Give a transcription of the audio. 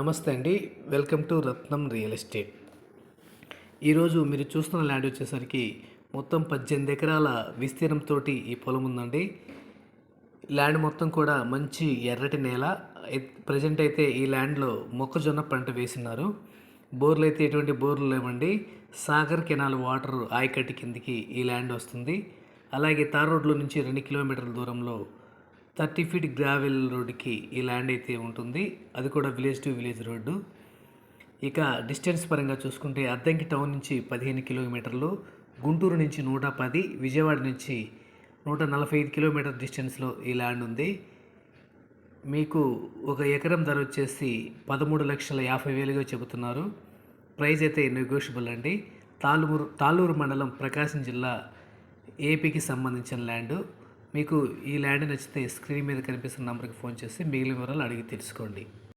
నమస్తే అండి. Welcome to Ratnam real estate. ఈరోజు మీరు చూస్తున్న ల్యాండ్ వచ్చేసరికి మొత్తం పద్దెనిమిది ఎకరాల విస్తీర్ణంతో ఈ పొలం ఉందండి. ల్యాండ్ మొత్తం కూడా మంచి ఎర్రటి నేల. ప్రజెంట్ అయితే ఈ ల్యాండ్లో మొక్కజొన్న పంట వేసినారు. బోర్లు అయితే ఎటువంటి బోర్లు లేవండి. సాగర్ కెనాల్ వాటర్ ఆయకట్టి కిందికి ఈ ల్యాండ్ వస్తుంది. అలాగే తార్ రోడ్లో నుంచి రెండు కిలోమీటర్ల దూరంలో థర్టీ ఫీట్ గ్రావెల్ రోడ్డుకి ఈ ల్యాండ్ అయితే ఉంటుంది. అది కూడా విలేజ్ టు విలేజ్ రోడ్డు. ఇక డిస్టెన్స్ పరంగా చూసుకుంటే అద్దంకి టౌన్ నుంచి పదిహేను కిలోమీటర్లు గుంటూరు నుంచి నూట పది విజయవాడ నుంచి నూట నలభై ఐదు కిలోమీటర్ డిస్టెన్స్లో ఈ ల్యాండ్ ఉంది. మీకు ఒక ఎకరం ధర వచ్చేసి పదమూడు లక్షల యాభై వేలుగా చెబుతున్నారు. ప్రైజ్ అయితే నెగోషియబుల్ అండి. తాలూరు తాళూరు మండలం ప్రకాశం జిల్లా ఏపీకి సంబంధించిన ల్యాండ్. మీకు ఈ ల్యాండ్ నచ్చితే స్క్రీన్ మీద కనిపిస్తున్న నంబర్కి ఫోన్ చేసి మిగిలిన వివరాలు అడిగి తెలుసుకోండి.